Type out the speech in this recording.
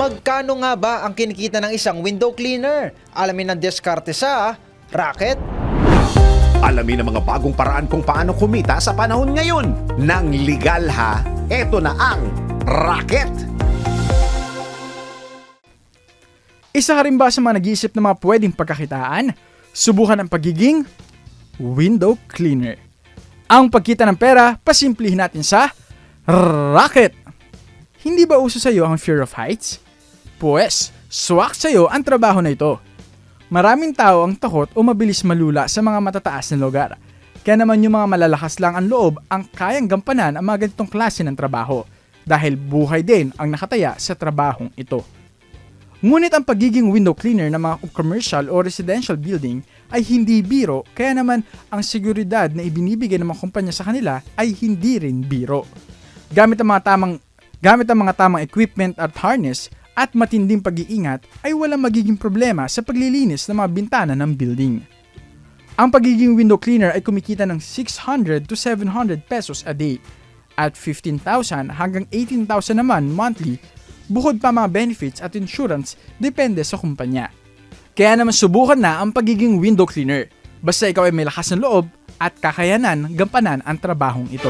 Magkano nga ba ang kinikita ng isang window cleaner? Alamin ng diskarte sa Racket. Alamin ang mga bagong paraan kung paano kumita sa panahon ngayon. Nang legal ha, eto na ang Racket! Isa ka rin ba sa mga nag-iisip ng mga pwedeng pagkakitaan? Subukan ang pagiging window cleaner. Ang pagkita ng pera, pasimplihin natin sa racket. Hindi ba uso sa iyo ang fear of heights? Pues, swak sa iyo ang trabaho na ito. Maraming tao ang takot o mabilis malula sa mga matataas na lugar. Kaya naman yung mga malalakas lang ang loob ang kayang gampanan ang mga ganitong klase ng trabaho dahil buhay din ang nakataya sa trabahong ito. Ngunit ang pagiging window cleaner ng mga commercial o residential building ay hindi biro kaya naman ang seguridad na ibinibigay ng mga kumpanya sa kanila ay hindi rin biro. Gamit ang mga tamang gamit ang mga tamang equipment at harness at matinding pag-iingat ay walang magiging problema sa paglilinis ng mga bintana ng building. Ang pagiging window cleaner ay kumikita ng 600 to 700 pesos a day at 15,000 hanggang 18,000 naman monthly bukod pa mga benefits at insurance depende sa kumpanya. Kaya naman subukan na ang pagiging window cleaner. Basta ikaw ay may lakas ng loob at kakayanan gampanan ang trabahong ito.